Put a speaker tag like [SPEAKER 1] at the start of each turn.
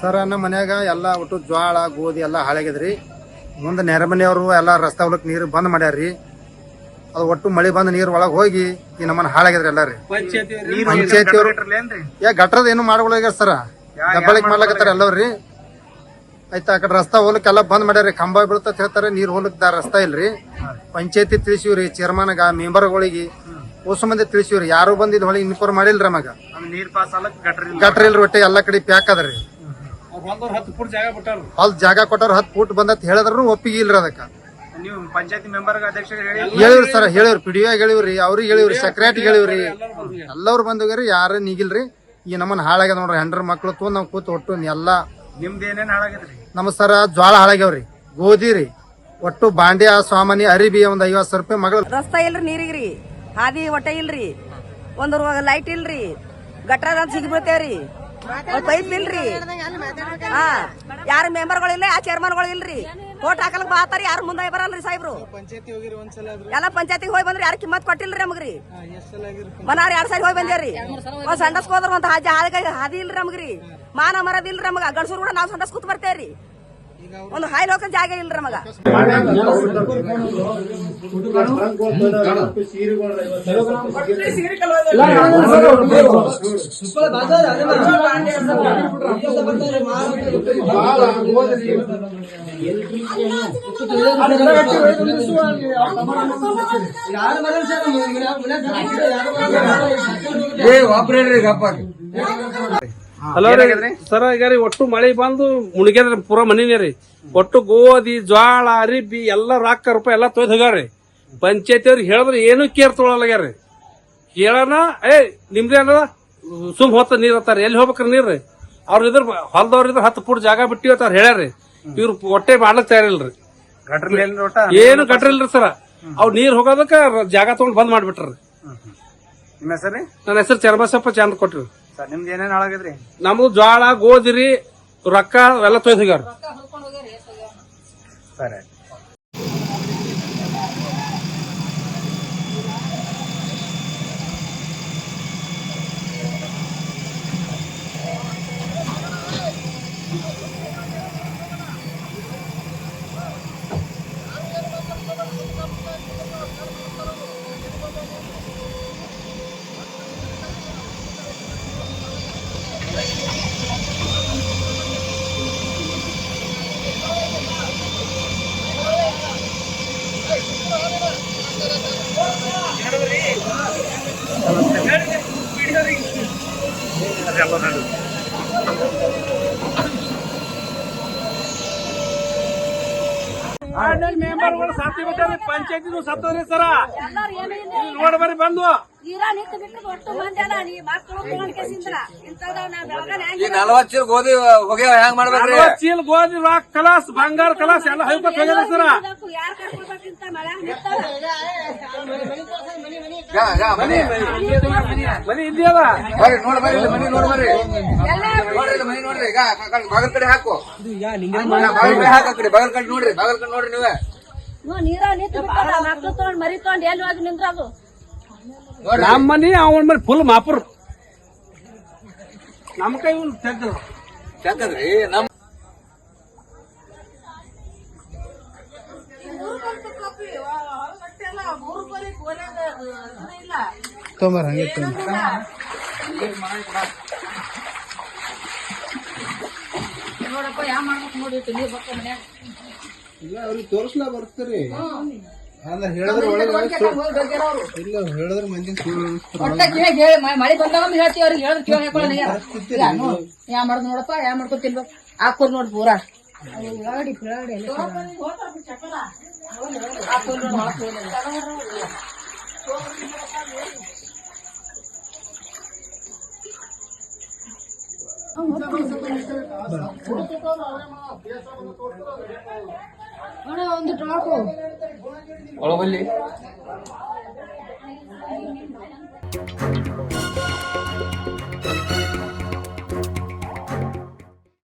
[SPEAKER 1] Sir ನಮ್ಮ ಮನ್ಯಾಗ ಎಲ್ಲ ಒಟ್ಟು ಜ್ವಾಳ ಗೋಧಿ ಎಲ್ಲ ಹಾಳಾಗ್ಯದ್ರಿ. ಮುಂದೆ ನೆರೆಮನೆಯವರು ಎಲ್ಲ ರಸ್ತೆ ಹೊಲಕ್ಕೆ ನೀರು ಬಂದ್ ಮಾಡ್ಯಾರ್ರಿ. ಅದು ಒಟ್ಟು ಮಳೆ ಬಂದ ನೀರು ಒಳಗೆ ಹೋಗಿ ಈ ನಮ್ಮನ್ನ ಹಾಳಾಗ್ಯದ್ರಿ ಎಲ್ಲಾರಿ ಪಂಚಾಯತಿಯವರು ಪಂಚಾಯತಿ ಯಾ ಗಟ್ರದ ಏನು ಮಾಡ್ಕೊಳಗ್ಯಾರ ಸರ. ದಬ್ಬಳಿಕ್ ಮಾಡ್ಲಕತ್ತಾರ ಎಲ್ಲವ್ರಿ. ಆಯ್ತಾ ಆ ಕಡೆ ರಸ್ತೆ ಹೋಲಕ್ ಎಲ್ಲ ಬಂದ್ ಮಾಡ್ಯಾರಿ ಕಂಬ ಬೀಳ್ತತ್ ಹೇಳ್ತಾರೆ ನೀರು ಹೋಲಕ್ ರಸ್ತಾ ಇಲ್ರಿ. ಪಂಚಾಯತಿ ತಿಳಿಸಿವ್ರಿ ಚೇರ್ಮನ್ಗ ಮೆಂಬರ್ಗಳಿಗೆ ಹೊಸ ಮಂದಿ ತಿಳಿಸಿವ್ರಿ. ಯಾರು ಬಂದಿದ್ ಹೊಳಿ ಇನ್ಫಾರ್ಮ್ ಮಾಡಿಲ್ರಿ
[SPEAKER 2] ಮಗ ಗಟ್ರ
[SPEAKER 1] ಇಲ್ರಿ ಒಟ್ಟೆ ಎಲ್ಲಾ ಕಡೆ ಪ್ಯಾಕ್ ಅದರಿ
[SPEAKER 2] ಒಂದೂರ್ ಹತ್ತು ಫುಟ್ ಜಾಗ ಬಿಟ್ಟಾರ
[SPEAKER 1] ಅಲ್ಲಿ ಜಾಗ ಕೊಟ್ಟವ್ರ ಹತ್ತು ಫೂಟ್ ಬಂದತ್ ಹೇಳಿದ್ರು ಒಪ್ಪಿಗೆ ಇಲ್ರಿ ಅದಕ್ಕೆ.
[SPEAKER 2] ನೀವು ಪಂಚಾಯತಿ ಮೆಂಬರ್ ಅಧ್ಯಕ್ಷರಿಗೆ ಹೇಳಿ
[SPEAKER 1] ಹೇಳಿವ್ರಿ ಸರ್ ಹೇಳಿವ್ರಿ ಪಿ ಡಿ ಹೇಳಿವ್ರಿ ಅವ್ರಿಗೆ ಹೇಳಿವ್ರಿ ಸೆಕ್ರೆಟರಿ ಹೇಳಿವ್ರಿ. ಎಲ್ಲವ್ರು ಬಂದೋಗ್ಯಾರಿ ಯಾರು ನೀಗಿಲ್ರಿ. ಈ ನಮ್ಮನ್ನ ಹಾಳಾಗ್ಯದ ನೋಡ್ರಿ ಹೆಂಡ್ರ ಮಕ್ಳು ತೊಗೊಂಡ್ ನಾವು ಕೂತ್ ಒಟ್ಟು ಎಲ್ಲ.
[SPEAKER 2] ನಿಮ್ದು ಏನೇನ್ ಹಾಳಾಗೈತ್ರಿ
[SPEAKER 1] ನಮ್ಮ ಸರ ಜ್ವಾಳ ಹಾಳಾಗ್ಯಾವ್ರಿ ಗೋಧಿ ರೀ. ಒಟ್ಟು ಬಾಂಡ್ಯ ಸ್ವಾಮಿ ಅರಿಬಿ ಒಂದ್ ಐವತ್ ಸಾವಿರ ರೂಪಾಯಿ ಮಗಳು
[SPEAKER 3] ರಸ್ತಾ ಇಲ್ರಿ ನೀರಿಗ್ರಿ ಹಾದಿ ಒಟ್ಟ ಇಲ್ರಿ ಒಂದ್ ಲೈಟ್ ಇಲ್ರಿ ಗಟ್ರದ ಸಿಗಿ ಬೀಳ್ತೇವ್ರಿ ಪೈಪ್ ಇಲ್ರಿ. ಹಾ. ಯಾರ ಮೆಂಬರ್ಗಳಿಲ್ಲ ಆ ಚೇರ್ಮನ್ಗಳು ಇಲ್ರಿ. ಓಟ್ ಹಾಕಲಕ್ ಬಾತಾರಿ ಯಾರು ಮುಂದೆ ಬರಲ್ರಿ ಸಾಹೇಬ್ರು? ಎಲ್ಲ ಪಂಚಾಯತಿಗೆ ಹೋಗಿ ಬಂದ್ರಿ ಯಾರು ಕಿಮ್ಮತ್ ಕೊಟ್ಟಿಲ್ರಿ ನಮಗ್ರಿ? ಮನಾರ್ ಎರಡ್ ಸಾರಿ ಹೋಗಿ ಬಂದೇವ್ರಿ ಒಂದ್ ಸಂಡಸ್ಕ್ ಹೋದ್ರ ಒಂದ್ ಹಾದಿ ಹಾದಿ ಹಾದಿ ಇಲ್ರಿ ನಮಗ್ರಿ. ಮಾನ ಮರದಿಲ್ರಿ ನಮಗ. ಗಂಡಸರು ಕೂಡ ನಾವ್ ಸಂಡಸ್ ಕೂತ್ ಬರ್ತೇವ್ರಿ. ಒಂದು ಹಾಯ್ ಹೋಗೋ ಜಾಗ ಇಲ್ರ ಮಗ ಆಪರೇಟರ್ ನಮಗ
[SPEAKER 4] ಹಲೋ ರೀ ಸರ್ ಈಗ ರೀ ಒಟ್ಟು ಮಳೆ ಬಂದು ಮುಣಿಗ್ಯದ್ರಿ ಪೂರಾ ಮನಿನೇ ರೀ. ಒಟ್ಟು ಗೋಧಿ ಜ್ವಾಳ ಅರಿಬಿ ಎಲ್ಲ ರಾಕ ರೂಪಾಯಿ ಎಲ್ಲ ತೊಯ್ದು ಹೋಗ್ಯಾರ್ರಿ ಪಂಚಾಯತಿ ಅವ್ರಿಗೆ ಹೇಳಿದ್ರೆ ಏನು ಕೇರ್ ತೊಗೊಳಗ್ಯಾರ್ರಿ ಕೇಳೋಣ ಏ ನಿಮ್ದೇ ಏನದ ಸುಮ್ ಹೊತ್ತ ನೀರ್ ಹತ್ತಾರ ಎಲ್ಲಿ ಹೋಗ್ಬೇಕ್ರಿ ನೀರ್ ಅವ್ರ ಇದ್ರ ಹೊಲದವ್ರ ಇದ್ರ ಹತ್ತು ಫುಟ್ ಜಾಗ ಬಿಟ್ಟಿವಿ ಅಂತ ಹೇಳ್ಯಾರ್ರಿ ಇವ್ರು ಹೊಟ್ಟೆ ಮಾಡ್ಲಕ್ ತಯಾರಿಲ್ರಿ. ಏನು ಕಟ್ರಿಲ್ರಿ ಸರ. ಅವ್ ನೀರ್ ಹೋಗೋದಕ್ಕ ಜಾಗ ತಗೊಂಡ್ ಬಂದ್ ಮಾಡ್ಬಿಟ್ರಿ
[SPEAKER 2] ನಿಮ್ಮ ಹೆಸರು
[SPEAKER 4] ನನ್ನ ಹೆಸರು ಚರ್ಮಸಪ್ಪ ಚಂದ ಕೊಟ್ರಿ.
[SPEAKER 2] ಸರ್ ನಿಮ್ದು ಏನೇನ್ ಹಾಳಾಗಿದ್ರಿ?
[SPEAKER 4] ನಮ್ದು ಜ್ವಾಳ ಗೋಧಿ ರೀ ರೊಕ್ಕ ಎಲ್ಲ ತೊಯ್ದು ಹೋಗ್ಯಾರ
[SPEAKER 2] ಸರಿ
[SPEAKER 4] ಮೆಂಬರ್ಗಳು ಸಾತಿ ಬಿಟ್ಟಾರೆ ಪಂಚಾಯತಿನೂ ಸತ್ತೋದ್ರಿ ಸರ. ನೋಡಿ ಬರ್ರಿ ಬಂದು.
[SPEAKER 5] ತೀರಾ ನಿಂತು ಬಿಟ್ಟು ಒಟ್ಟು ಮಂದಿ ಅದ ನೀ. ಮಕ್ಕಳು ತಗೊಂಡ್ಕೇಸಿಂದ್ರ ಇಂಥವ್ದಾವ್ ನಾವ್ ಬೆಳಗಾನ
[SPEAKER 6] ಈ ನಲವತ್ತು ಚೀಲ ಗೋಧಿ ಹೆಂಗ್ ಮಾಡ್ಬೇಕ್ರಿ?
[SPEAKER 4] ಚೀಲ ಗೋಧಿ ರಾಕ್ ಕಲಾಸ್ ಬಂಗಾರ ಕಲಾಸ್ ಎಲ್ಲ ಹೈಪತ್ ಹೋಗ್ಯದ ಸರ
[SPEAKER 5] ಯಾರು ಕರ್ಕೊಳ್ಬೇಕಿಂತ
[SPEAKER 6] ಮನಿ
[SPEAKER 4] ಮನಿ ಇಲ್ಲಿ ಅದ
[SPEAKER 6] ಬರ್ರಿ ನೋಡಿ ಬರ್ರಿ ಮನಿ ನೋಡಿ ಬರ್ರಿ. ನೋಡ್ರಿ ಮನಿ ನೋಡ್ರಿ. ಈಗ ಬಗಲ್ ಕಡೆ ಹಾಕು. ಬಗಲ್ ಕಡೆ ಹಾಕ ಕಡೆ. ಬಾಗಲ್ ಕಡೆ ನೋಡ್ರಿ ಬಗಲ್ ಕಡೆ ನೋಡ್ರಿ ನೀವೇ.
[SPEAKER 5] ನೀರ ನಿಂತು ಮಕ್ಕಳು ತಗೊಂಡ್ ಮರಿ ತಗೊಂಡ್ ಎಲ್ಲಿ ಹೋಗಿ ನಿಂದ್ರದು?
[SPEAKER 6] ನೋಡ್ರಿ
[SPEAKER 4] ನಮ್ಮ ಮನೆ ಅವನ ಮೇಲೆ ಫುಲ್ ಮಾಪುರ್. ನಮ್ಮ ಕೈ ಒಂದು ತೆಗ್ದ್ರು
[SPEAKER 6] ಚಂದದ್ರಿ ನಮ್ಮ
[SPEAKER 1] ತೊಂಬರ್ ಹಂಗೆ
[SPEAKER 5] ನೋಡಪ್ಪ ಯಾ ಮಾಡ್ಬೇಕು ನೋಡಿ ಮನ್ಯಾಗ.
[SPEAKER 1] ಇಲ್ಲ ಅವ್ರಿಗೆ ತೋರಿಸ್ಲಾ ಬರ್ತಾರೆ. ಅಲ್ಲ ಹೇಳಿದ್ರೆ ಇಲ್ಲ ಹೇಳಿದ್ರೆ ಮಂದಿ
[SPEAKER 5] ಮಳಿ ಬಂದಾಗ ಹೇಳ್ತೀವಿ ಅವ್ರಿಗೆ ಹೇಳಿದ್ರೆ ಕೇಳಿ ಹಾಕೊಳ್ಳೋಣ ಯಾ ಮಾಡೋದು ನೋಡಪ್ಪ ಯಾ ಮಾಡ್ಕೊತಿಲ್ವ ಹಾಕೋರ್ ನೋಡಿ ಪೂರಾ. ಎಲ್ಲ ನೋಡಿ ಹೋಗ್ಲಿ. ಅಣ್ಣ ಒಂದು ಡ್ರಾಪ್
[SPEAKER 6] বড়
[SPEAKER 5] করলি